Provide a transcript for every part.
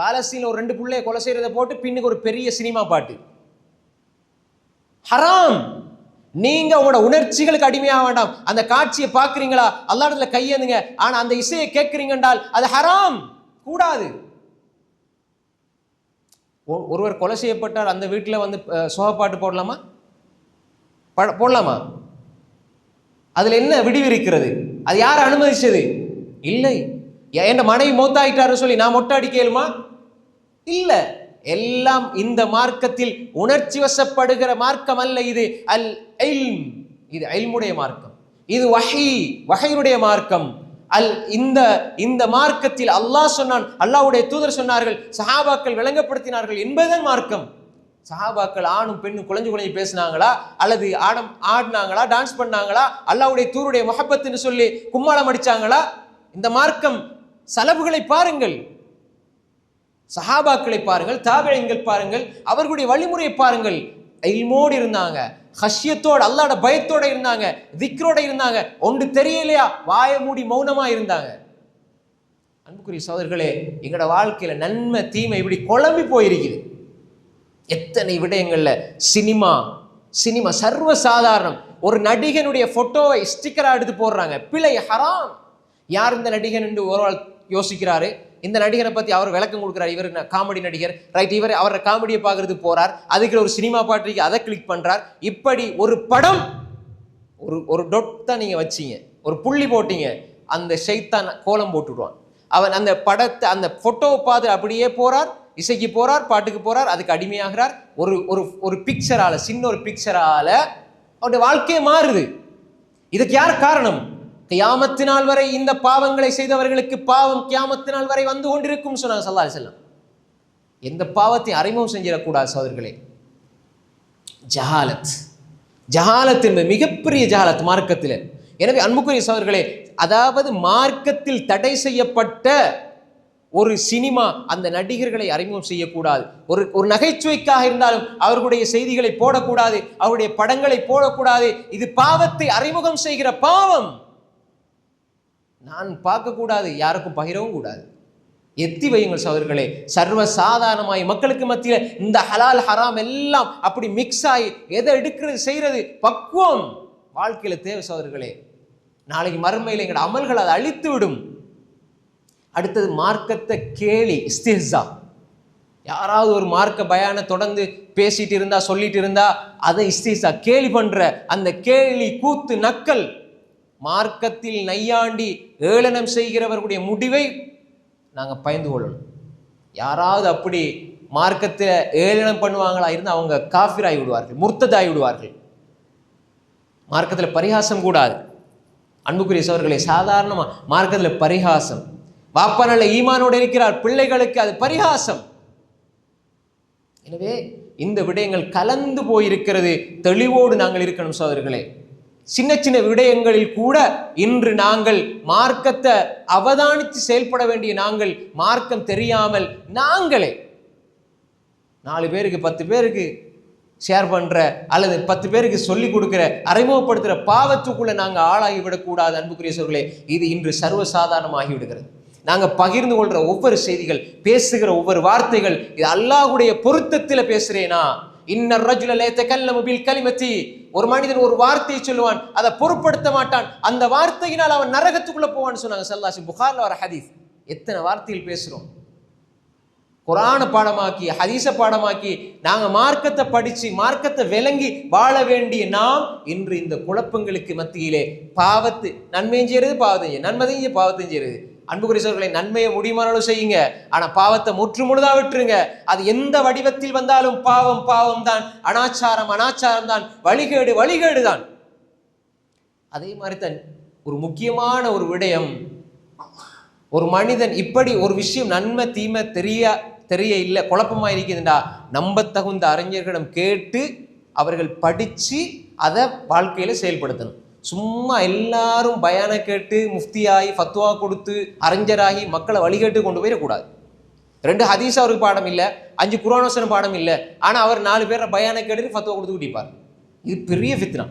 பாலஸ்தீனில் ஒரு ரெண்டு பிள்ளைய கொலை செய்கிறத போட்டு பின்னுக்கு ஒரு பெரிய சினிமா பாட்டு. ஹராம்! நீங்க உங்களோட உணர்ச்சிகளுக்கு அடிமையாக வேண்டாம். அந்த காட்சியை பார்க்குறீங்களா? அல்லாடத்துல கையேந்துங்க. ஆனா அந்த இசையை கேட்கறீங்க என்றால் அது ஹராம்! கூடாது. ஒ- ஒருவர் கொலை செய்யப்பட்டால் அந்த வீட்டில் வந்து அஹ், சோகப்பாட்டு போடலாமா? பட- போடலாமா? அதுல என்ன விடிவு இருக்கிறது அது யார் அனுமதிச்சது? இல்லை. என் மனைவி மூத்தாயிட்டாருன்னு சொல்லி நான் மொட்டை அடிக்கலுமா இல்லை. எல்லாம் இந்த மார்க்கத்தில் உணர்ச்சி வசப்படுகிற மார்க்கம் அல்ல இது. அல் எல்ம் இது இல்முடைய மார்க்கம். இது வஹி வகையுடைய மார்க்கம். அல் இந்த இந்த மார்க்கத்தில் அல்லாஹ் சொன்னான் அல்லாஹ்வுடைய தூதர் சொன்னார்கள் சஹாபாக்கள் விளங்கப்படுத்தினார்கள் என்பதுதான் மார்க்கம். சஹாபாக்கள் ஆணும் பெண்ணும் குழஞ்சு குழஞ்சு பேசினாங்களா? அல்லது ஆடம் ஆடினாங்களா? டான்ஸ் பண்ணாங்களா? அல்லாவுடைய தூருடைய முகப்பத்துன்னு சொல்லி கும்மாளம் அடிச்சாங்களா? இந்த மார்க்கம் செலவுகளை பாருங்கள். சஹாபாக்களை பாருங்கள் தாபியங்கள் பாருங்கள் அவர்களுடைய வழிமுறையை பாருங்கள். இல்மோடு இருந்தாங்க ஹஷ்யத்தோடு அல்லாட பயத்தோட இருந்தாங்க திக்ரோட இருந்தாங்க. ஒன்று தெரியலையா? வாய மூடி மௌனமா இருந்தாங்க. அன்புக்குரிய சோதர்களே எங்களோட வாழ்க்கையில நன்மை தீமை இப்படி குழம்பி போயிருக்குது. எத்தனை விடயங்கள்ல சினிமா சினிமா சர்வ சாதாரணம் ஒரு நடிகனுடைய போட்டோவை ஸ்டிக்கரா எடுத்து போடுறாங்க. பிழை ஹராம். யார் இந்த நடிகன் என்று ஒரு ஆள் யோசிக்கிறாரு? இந்த நடிகரை பற்றி அவர் விளக்கம் கொடுக்குறாரு. இவர் காமெடி நடிகர். ரைட் இவர் அவரை காமெடியை பார்க்கறது போகிறார் அதுக்கு ஒரு சினிமா பாட்டுக்கு அதை கிளிக் பண்ணுறார் இப்படி ஒரு படம் ஒரு ஒரு டொட் தான் நீங்க வச்சீங்க. ஒரு புள்ளி போட்டீங்க. அந்த ஷைத்தான் கோலம் போட்டுடுவான் அவன் அந்த படத்தை அந்த ஃபோட்டோவை பார்த்து அப்படியே போகிறார் இசைக்கு போகிறார் பாட்டுக்கு போகிறார் அதுக்கு அடிமையாகிறார். ஒரு ஒரு ஒரு பிக்சரால் சின்ன ஒரு பிக்சரால் அவருடைய வாழ்க்கையே மாறுது. இதுக்கு யார் காரணம்? கியாமத்து நாள் வரை இந்த பாவங்களை செய்தவர்களுக்கு பாவம் கியாமத்து நாள் வரை வந்து கொண்டிருக்கும் சொன்னாங்க சல்லா செல்லம் எந்த பாவத்தையும் அறிமுகம் செஞ்சிடக்கூடாது சோதர்களே ஜஹாலத். ஜஹாலத் என்பது மிகப்பெரிய ஜஹாலத் மார்க்கத்தில். எனவே அன்புக்குரிய சோதர்களே அதாவது மார்க்கத்தில் தடை செய்யப்பட்ட ஒரு சினிமா அந்த நடிகர்களை அறிமுகம் செய்யக்கூடாது. ஒரு ஒரு நகைச்சுவைக்காக இருந்தாலும் அவர்களுடைய செய்திகளை போடக்கூடாது அவருடைய படங்களை போடக்கூடாது. இது பாவத்தை அறிமுகம் செய்கிற பாவம். நான் பார்க்கக்கூடாது யாருக்கும் பகிரவும் கூடாது. எத்தி வையுங்கள் சகோதரர்களே சர்வ சாதாரணமாய் மக்களுக்கு மத்தியில் இந்த ஹலால் ஹராம் எல்லாம் அப்படி மிக்ஸ் ஆகி எதை எடுக்கிறது செய்கிறது பக்குவம். வாழ்க்கையில் தேவை சகோதரர்களே நாளைக்கு மறுமையில் எங்களோட அமல்கள் அதை அழித்து விடும் அடுத்தது மார்க்கத்தை கேலி இஸ்திஹா யாராவது ஒரு மார்க்க பயான தொடர்ந்து பேசிட்டு இருந்தா சொல்லிட்டு இருந்தா அதை இஸ்திஹா கேலி பண்ற அந்த கேலி கூத்து நக்கல் மார்க்கத்தில் நையாண்டி ஏளனம் செய்கிறவர்களுடைய முடிவை நாங்க பயந்து கொள்ளணும். யாராவது அப்படி மார்க்கத்தில் ஏளனம் பண்ணுவாங்களா இருந்து அவங்க காஃபிராகி விடுவார்கள் முர்த்ததாகி விடுவார்கள். மார்க்கத்தில் பரிகாசம் கூடாது. அன்புக்குரிய சோர்களே சாதாரணமா மார்க்கத்தில் பரிகாசம். வாப்பா நல்ல ஈமானோடு இருக்கிறார் பிள்ளைகளுக்கு அது பரிகாசம். எனவே இந்த விடயங்கள் கலந்து போயிருக்கிறது தெளிவோடு நாங்கள் இருக்கணும் சோதர்களே சின்ன சின்ன விடயங்களில் கூட இன்று நாங்கள் மார்க்கத்தை அவதானித்து செயல்பட வேண்டிய நாங்கள் மார்க்கம் தெரியாமல் நாங்களே நாலு பேருக்கு பத்து பேருக்கு ஷேர் பண்ணுற அல்லது பத்து பேருக்கு சொல்லி கொடுக்குற அறிமுகப்படுத்துகிற பாவத்துக்குள்ளே நாங்கள் ஆளாகி விடக்கூடாது அன்புக்குரிய சொல்களே இது இன்று சர்வசாதாரணமாகி விடுகிறது நாங்கள் பகிர்ந்து கொள்கிற ஒவ்வொரு செய்திகள் பேசுகிற ஒவ்வொரு வார்த்தைகள் இது அல்லாஹ்வுடைய பொருத்தத்தில் பேசுகிறேனா இன்னர் ரஜுல லேத்தகல்லமு பில் கலிமத்தி. ஒரு மனிதன் ஒரு வார்த்தையை சொல்லுவான் அதை பொருட்படுத்த மாட்டான். அந்த வார்த்தையினால் அவன் நரகத்துக்குள்ள போவான்னு சொன்னாங்க சல்லாசி புகார்ல வர ஹதீஸ் எத்தனை வார்த்தையில் பேசுறோம்? குரான பாடமாக்கி ஹதீச பாடமாக்கி நாங்க மார்க்கத்தை படிச்சு மார்க்கத்தை விளங்கி வாழ வேண்டிய நாம் இன்று இந்த குழப்பங்களுக்கு மத்தியிலே பாவத்து நன்மையும் செய்யறது பாவத்தையும் நன்மதையும் பாவத்தையும் செய்யறது. அன்புக்குரிய சோர்களை நன்மையை முடியுமானாலும் செய்யுங்க. ஆனால் பாவத்தை முற்று முழுதா விட்டுருங்க. அது எந்த வடிவத்தில் வந்தாலும் பாவம் பாவம் தான். அனாச்சாரம் அனாச்சாரம் தான். வழிகேடு வழிகேடு தான். அதே மாதிரி தான் ஒரு முக்கியமான ஒரு விடயம். ஒரு மனிதன் இப்படி ஒரு விஷயம் நன்மை தீமை தெரிய தெரிய இல்லை குழப்பமாக இருக்குதுண்டா நம்பத்தகுந்த அறிஞர்களிடம் கேட்டு அவர்கள் படித்து அதை வாழ்க்கையில் செயல்படுத்தணும். சும்மா எல்லாரும் பயான கேட்டு முஃப்தியாகி ஃபத்வா கொடுத்து அறிஞராகி மக்களை வழிகேட்டு கொண்டு போயிடக்கூடாது. ரெண்டு ஹதீஸ் அவருக்கு பாடம் இல்லை அஞ்சு குரானோசன பாடம் இல்லை. ஆனால் அவர் நாலு பேரை பயான கேட்டு ஃபத்வா கொடுத்து கூட்டிப்பார் இது பெரிய ஃபித்னா.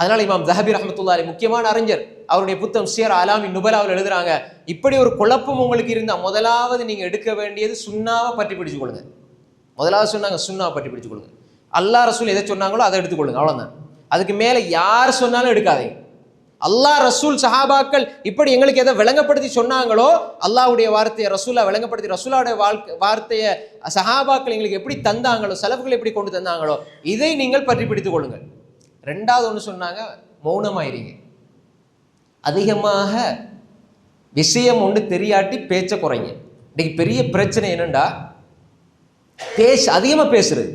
அதனால் இமாம் ஜஹபி ரஹமத்துல்லாரி முக்கியமான அறிஞர். அவருடைய புத்தம் சியர் அலாமி நுபலாவில் எழுதுறாங்க. இப்படி ஒரு குழப்பம் உங்களுக்கு இருந்தால் முதலாவது நீங்கள் எடுக்க வேண்டியது சுண்ணாவை பற்றி பிடிச்சு கொள்ளுங்க முதலாவது சொன்னாங்க சுண்ணாவை பற்றி பிடிச்சு கொள்ளுங்க அல்லா ரசூல் எதை சொன்னாங்களோ அதை எடுத்துக்கொள்ளுங்க. அவ்வளோதான் அதுக்கு மேலே யார் சொன்னாலும் எடுக்காதீங்க. அல்லாஹ் ரசூல் சஹாபாக்கள் இப்படி எங்களுக்கு எதை விளங்கப்படுத்தி சொன்னாங்களோ அல்லாஹ்வுடைய வார்த்தையை ரசூலா விளங்கப்படுத்தி ரசூலாவுடைய வாழ்க்கை வார்த்தையை சஹாபாக்கள் எங்களுக்கு எப்படி தந்தாங்களோ செலவுகள் எப்படி கொண்டு தந்தாங்களோ இதை நீங்கள் பற்றி பிடித்துக் கொள்ளுங்கள். ரெண்டாவது ஒன்று சொன்னாங்க மௌனமாயிருங்க. அதிகமாக விஷயம் ஒன்று தெரியாட்டி பேச்ச குறைங்க. இன்னைக்கு பெரிய பிரச்சனை என்னண்டா? பேச அதிகமாக பேசுறது.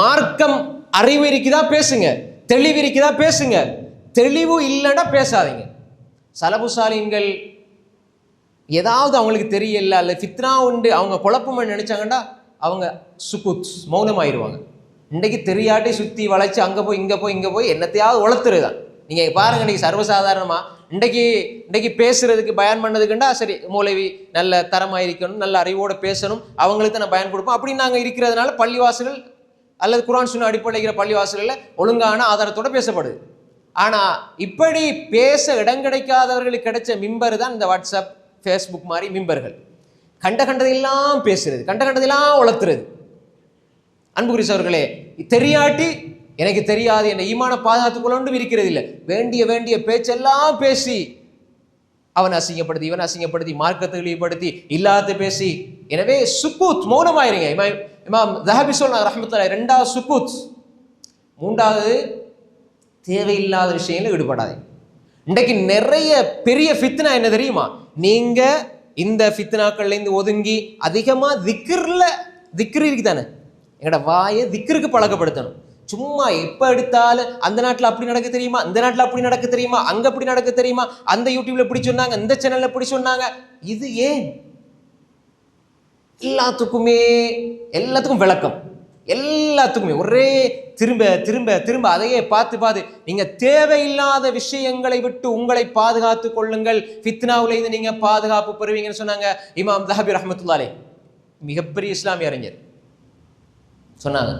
மார்க்கம் அறிவு இருக்குதா? பேசுங்க. தெளிவு தான் பேசுங்க. தெளிவு இல்லைன்னா பேசாதீங்க. சலபுசாலின்கள் ஏதாவது அவங்களுக்கு தெரியல அல்ல ஃபித்னா உண்டு அவங்க குழப்பம்னு நினைச்சாங்கன்னா அவங்க சுகுத் மௌனமாயிருவாங்க. இன்றைக்கு தெரியாட்டி சுற்றி வளைச்சு அங்கே போய் இங்கே போய் இங்கே போய் என்னத்தையாவது உளத்துருதான் நீங்கள் பாருங்க இன்றைக்கி சர்வசாதாரணமாக இன்றைக்கி இன்றைக்கி பேசுகிறதுக்கு பயன் பண்ணதுக்குண்டா சரி மூலவி நல்ல தரமாக இருக்கணும் நல்ல அறிவோடு பேசணும் அவங்களுக்கு தான் நான் பயன் கொடுப்போம் அப்படின்னு நாங்கள் இருக்கிறதுனால பள்ளிவாசல்கள் அல்லது குரான் சுன்ன அடிப்படைகிற பள்ளிவாசல்களில் ஒழுங்கான ஆதாரத்தோட பேசப்படுது. ஆனால் இப்படி பேச இடம் கிடைக்காதவர்களுக்கு கிடைச்ச மிம்பர் தான் இந்த வாட்ஸ்அப் ஃபேஸ்புக் மாதிரி மிம்பர்கள். கண்ட கண்டதெல்லாம் பேசுறது கண்ட கண்டதெல்லாம் உளத்துறது அன்புகுரிஸ் அவர்களே தெரியாட்டி எனக்கு தெரியாது என்னை ஈமான பாதுகாத்துக்கொள்ளொன்றும் இருக்கிறது இல்லை வேண்டிய வேண்டிய பேச்செல்லாம் பேசி அவன் அசிங்கப்படுத்தி இவன் அசிங்கப்படுத்தி மார்க்கத்தை இழிவுபடுத்தி இல்லாத பேசி. எனவே சுக்கூத் மௌனமாயிருங்க. இமாம் ஜஹபி தஹபி சொன்னாங்க ரஹமத்துல்லா ரெண்டாவது சுக்கூத். மூன்றாவது தேவையில்லாத விஷயங்களில் ஈடுபடாதீங்க இன்றைக்கு நிறைய பெரிய ஃபித்னா என்ன தெரியுமா? நீங்கள் இந்த ஃபித்னாக்கள்லேருந்து ஒதுங்கி அதிகமாக திக்ர்ல திக்ரு இருக்கு தானே எங்களோட வாயை திக்ருக்கு பழக்கப்படுத்தணும். சும்மா எப்போ எடுத்தாலும் அந்த நாட்டில் அப்படி நடக்க தெரியுமா? இந்த நாட்டில் அப்படி நடக்க தெரியுமா? அங்கே அப்படி நடக்க தெரியுமா? அந்த யூடியூப்ல இப்படி சொன்னாங்க இந்த சேனலில் இப்படி சொன்னாங்க. இது ஏன்? எல்லாத்துக்குமே எல்லாத்துக்கும் விளக்கம். எல்லாத்துக்குமே ஒரே திரும்ப திரும்ப திரும்ப அதையே பார்த்து பார்த்து நீங்க தேவையில்லாத விஷயங்களை விட்டு உங்களை பாதுகாத்து கொள்ளுங்கள். ஃபித்னாவில் இருந்து நீங்க பாதுகாப்பு பெறுவீங்கன்னு சொன்னாங்க இமாம் தஹபி ரஹமத்துல்லாலே மிகப்பெரிய இஸ்லாமிய அறிஞர். சொன்னாங்க.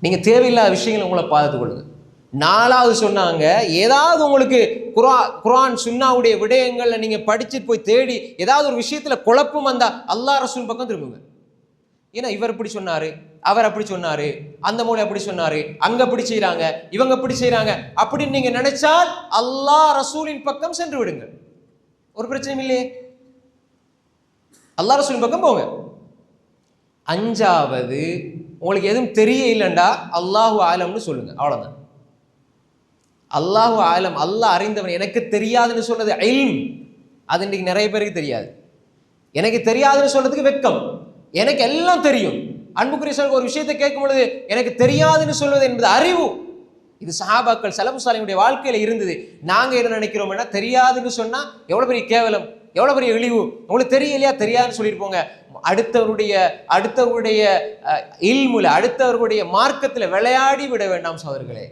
நீங்க தேவையில்லாத விஷயங்களை உங்களை பாதுகாத்து கொள்ளுங்க நாலாவது சொன்னாங்க ஏதாவது உங்களுக்கு குரா குரான் சுன்னாவுடைய விடயங்களில் நீங்கள் படிச்சு போய் தேடி ஏதாவது ஒரு விஷயத்தில் குழப்பம் வந்தால் அல்லாஹ் ரசூல் பக்கம் திரும்புங்க. ஏன்னா இவர் இப்படி சொன்னார் அவர் அப்படி சொன்னார் அந்த மூலை அப்படி சொன்னார் அங்கே அப்படி செய்கிறாங்க இவங்க அப்படி செய்கிறாங்க அப்படின்னு நீங்கள் நினைச்சால் அல்லா ரசூலின் பக்கம் சென்று விடுங்க. ஒரு பிரச்சனையும் இல்லையே. அல்லா ரசூலின் பக்கம் போங்க. அஞ்சாவது உங்களுக்கு எதுவும் தெரிய இல்லைண்டா அல்லாஹு ஆலம்னு சொல்லுங்கள் அவ்வளோதான் அல்லாஹு ஆலம் அல்லாஹ் அறிந்தவன். எனக்கு தெரியாதுன்னு சொன்னது இல்ம் அது இன்னைக்கு நிறைய பேருக்கு தெரியாது. எனக்கு தெரியாதுன்னு சொல்றதுக்கு வெட்கம். எனக்கு எல்லாம் தெரியும். அன்புக்குரிய ஒரு விஷயத்தை கேட்கும் பொழுது எனக்கு தெரியாதுன்னு சொல்வது என்பது அறிவு. இது சஹாபாக்கள் செலவு சாலையுடைய வாழ்க்கையில இருந்தது. நாங்க என்ன நினைக்கிறோம்னா தெரியாதுன்னு சொன்னா எவ்வளவு பெரிய கேவலம் எவ்வளவு பெரிய இழிவு. உங்களுக்கு தெரியலையா தெரியாதுன்னு சொல்லியிருப்போங்க அடுத்தவருடைய அடுத்தவருடைய இல்முல அடுத்தவர்களுடைய மார்க்கத்தில் விளையாடி விட வேண்டாம் சோதர்களே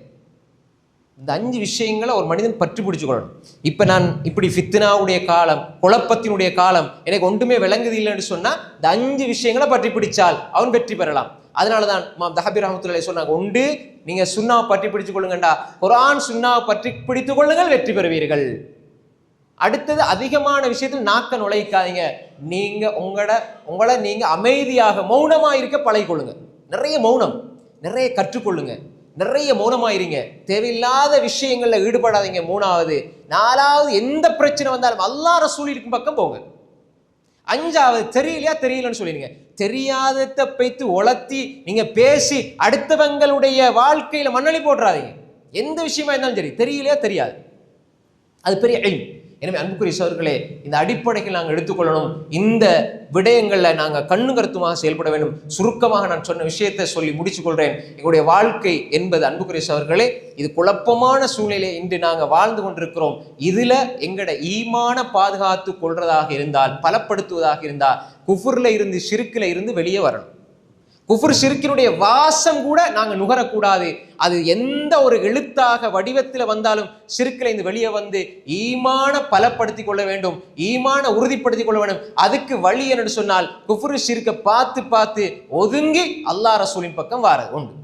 இந்த அஞ்சு விஷயங்களை ஒரு மனிதன் பற்றி பிடிச்சுக்கொள்ளணும். இப்போ நான் இப்படி ஃபித்னாவுடைய காலம் குழப்பத்தினுடைய காலம் எனக்கு ஒன்றுமே விளங்குது இல்லைன்னு சொன்னால் இந்த அஞ்சு விஷயங்களை பற்றி பிடிச்சால் அவன் வெற்றி பெறலாம். அதனால தான் மாம் தஹபி ரஹமத்துல்லாஹி சொன்னாங்க உண்டு நீங்கள் சுண்ணாவை பற்றி பிடிச்சு கொள்ளுங்கண்டா குரான் சுண்ணாவை பற்றி பிடித்து கொள்ளுங்கள் வெற்றி பெறுவீர்கள். அடுத்தது அதிகமான விஷயத்தில் நாக்க நுழைக்காதீங்க. நீங்கள் உங்களோட உங்களை நீங்கள் அமைதியாக மௌனமாக இருக்க பழகிக்கொள்ளுங்க. நிறைய மௌனம் நிறைய கற்றுக்கொள்ளுங்க. நிறைய மௌனமாயிருங்க. தேவையில்லாத விஷயங்களில் ஈடுபடாதீங்க. மூணாவது நாலாவது எந்த பிரச்சனை வந்தாலும் அல்லாஹ் ரசூல் இருக்கும் பக்கம் போங்க. அஞ்சாவது தெரியலையா? தெரியலன்னு சொல்லிடுங்க. தெரியாததை பைத்து உளர்த்தி நீங்க பேசி அடுத்தவங்களுடைய வாழ்க்கையில மண்ணளி போடுறாதீங்க எந்த விஷயமா இருந்தாலும் சரி தெரியலையா? தெரியாது. அது பெரிய எய்ம் எனவே அன்புக்குரிய சோர்களே இந்த அடிப்படைகள் நாங்கள் எடுத்துக்கொள்ளணும். இந்த விடயங்களில் நாங்கள் கண்ணு கருத்துமாக செயல்பட வேண்டும். சுருக்கமாக நான் சொன்ன விஷயத்தை சொல்லி முடிச்சு கொள்றேன் எங்களுடைய வாழ்க்கை என்பது அன்புக்குரிய சோர்களே இது குழப்பமான சூழ்நிலை இன்று நாங்கள் வாழ்ந்து கொண்டிருக்கிறோம். இதுல எங்கட ஈமான பாதுகாத்து கொள்றதாக இருந்தால் பலப்படுத்துவதாக இருந்தால் குஃபுர்ல இருந்து ஷிருக்குல இருந்து வெளியே வரணும். குஃபுர் சிறுக்கினுடைய வாசம் கூட நாங்கள் நுகரக்கூடாது. அது எந்த ஒரு எழுத்தாக வடிவத்தில் வந்தாலும் ஷிர்கில் இருந்து வெளியே வந்து ஈமான பலப்படுத்தி கொள்ள வேண்டும். ஈமான உறுதிப்படுத்தி கொள்ள வேண்டும். அதுக்கு வழி என்னன்னு சொன்னால் குஃபுரு சிறுக்கை பார்த்து பார்த்து ஒதுங்கி அல்லா ரசூலின் பக்கம் வார உண்டு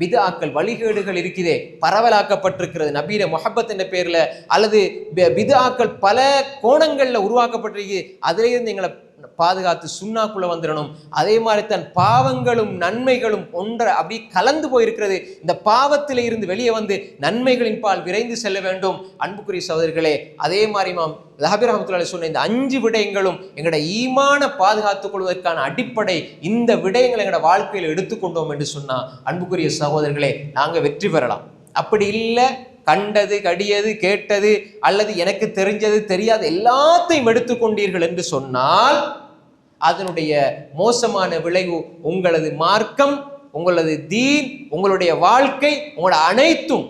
பிதாக்கள் வழிகேடுகள் இருக்குதே பரவலாக்கப்பட்டிருக்கிறது. நபீர முஹப்பத் என்ற பேரில் அல்லது பிதாக்கள் பல கோணங்களில் உருவாக்கப்பட்டிருக்கு. அதிலேருந்து எங்களை பாதுகாத்து சுண்ணாக்குள்ள வந்துடணும் அதே மாதிரி தன் பாவங்களும் நன்மைகளும் ஒன்றை அப்படி கலந்து போயிருக்கிறது. இந்த பாவத்தில் இருந்து வெளியே வந்து நன்மைகளின் பால் விரைந்து செல்ல வேண்டும். அன்புக்குரிய சகோதரர்களே அதே மாதிரி மாம் ஜஹபீர் ரஹமத்துல்லாஹி சொன்ன இந்த அஞ்சு விடயங்களும் எங்களோட ஈமான பாதுகாத்துக் கொள்வதற்கான அடிப்படை இந்த விடயங்களை எங்களோட வாழ்க்கையில் எடுத்துக்கொண்டோம் என்று சொன்னா அன்புக்குரிய சகோதரர்களே நாங்கள் வெற்றி பெறலாம். அப்படி இல்லை கண்டது கடியது கேட்டது அல்லது எனக்கு தெரிஞ்சது தெரியாது எல்லாத்தையும் எடுத்துக்கொண்டீர்கள் என்று சொன்னால் அதனுடைய மோசமான விளைவு உங்களது மார்க்கம் உங்களது தீன் உங்களுடைய வாழ்க்கை உங்களோட அனைத்தும்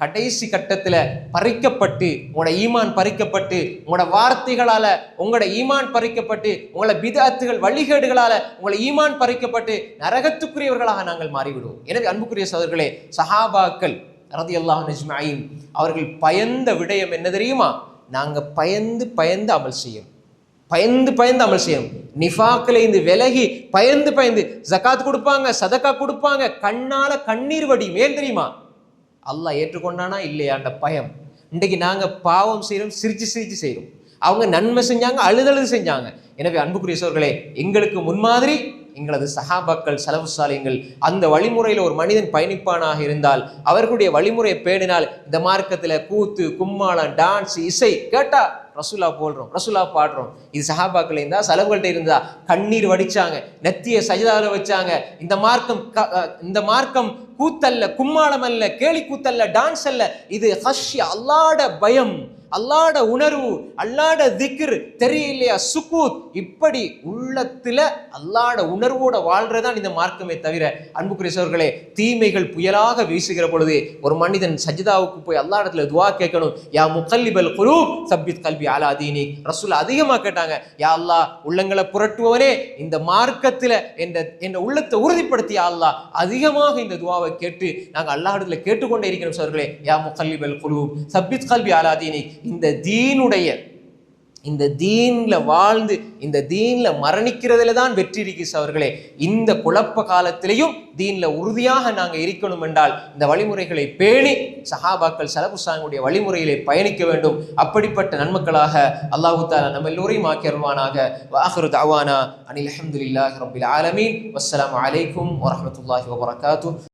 கடைசி கட்டத்தில் பறிக்கப்பட்டு உங்களோட ஈமான் பறிக்கப்பட்டு உங்களோட வார்த்தைகளால் உங்களோட ஈமான் பறிக்கப்பட்டு உங்களோட பிதாத்துகள் வழிகேடுகளால் உங்களை ஈமான் பறிக்கப்பட்டு நரகத்துக்குரியவர்களாக நாங்கள் மாறிவிடுவோம். எனவே அன்புக்குரிய சோதர்களே சஹாபாக்கள் ரதியல்லாஹு நஜ்மாயின் அவர்கள் பயந்த விடயம் என்ன தெரியுமா? நாங்கள் பயந்து பயந்து அமல் செய்யும் பயந்து பயந்து அமல் செய்யணும். நிஃபாக்கில் இருந்து விலகி பயந்து பயந்து ஜக்காத் கொடுப்பாங்க சதக்கா கொடுப்பாங்க கண்ணால் கண்ணீர் வடி மேல் தெரியுமா? அல்லாஹ் ஏற்றுக்கொண்டானா? இல்லையாண்ட பயம். இன்றைக்கு நாங்கள் பாவம் செய்கிறோம் சிரித்து சிரித்து செய்கிறோம் அவங்க நன்மை செஞ்சாங்க அழுதழுது செஞ்சாங்க. எனவே அன்புக்குரிய சோர்களே எங்களுக்கு முன்மாதிரி எங்களது சஹாபாக்கள் செலவு சாலைகள் அந்த வழிமுறையில் ஒரு மனிதன் பயணிப்பானாக இருந்தால் அவர்களுடைய வழிமுறையை பேணினால் இந்த மார்க்கத்தில் கூத்து கும்மாளம் டான்ஸ் இசை கேட்டா ரசூலா போடுறோம் ரசூலா பாடுறோம். இது சஹாபாக்கள் இருந்தால் செலவுகள்கிட்ட இருந்தா கண்ணீர் வடிச்சாங்க நெத்திய சஜிதாவில் வச்சாங்க இந்த மார்க்கம் க- இந்த மார்க்கம் கூத்தல்ல கும்மாளம் அல்ல கேலி கூத்தல்ல டான்ஸ் அல்ல இது ஹஷ்ய அல்லாட பயம். அல்லாட உணர்வு அல்லாட திக்ர் தெரியலையா? சுக்கூத் இப்படி உள்ளத்தில் அல்லாட உணர்வோட வாழ்றதுதான் இந்த மார்க்கமே தவிர அன்புக்குரிய சோர்களே தீமைகள் புயலாக வீசுகிற பொழுது ஒரு மனிதன் சஜிதாவுக்கு போய் அல்லாடத்துல துவா கேட்கணும். யா முக்கல்லிபல் குரு சபித் கல்வி அலா தீனி ரசூல் அதிகமாக கேட்டாங்க யா அல்லா உள்ளங்களை புரட்டுவனே இந்த மார்க்கத்தில் என்ற என்ற உள்ளத்தை உறுதிப்படுத்தி அல்லா அல்லாஹ் அதிகமாக இந்த துவாவை கேட்டு நாங்கள் அல்லாஹிடத்தில் கேட்டுக்கொண்டே இருக்கிறோம் சார்களே யா முக்கல்லிபல் குரு சபித் கல்வி அலா தீனி இந்த தீனுடைய இந்த தீனில் வாழ்ந்து இந்த தீனில் மரணிக்கிறதுல தான் வெற்றி இருக்கு அவர்களே. இந்த குழப்ப காலத்திலையும் தீனில் உறுதியாக நாங்கள் இருக்கணும் என்றால் இந்த வழிமுறைகளை பேணி சஹாபாக்கள் சலபுசாங்களுடைய வழிமுறையிலே பயணிக்க வேண்டும். அப்படிப்பட்ட நன்மக்களாக அல்லாஹு தாலா நம்ம எல்லோரையும் ஆக்கி அருள்வானாக. வாஹரு தாவானா அனில் அஹமதுல்லாஹ் ரபில் ஆலமீன். வஸ்ஸலாமு அலைக்கும் வரமத்துல்லாஹி வபரகாத்து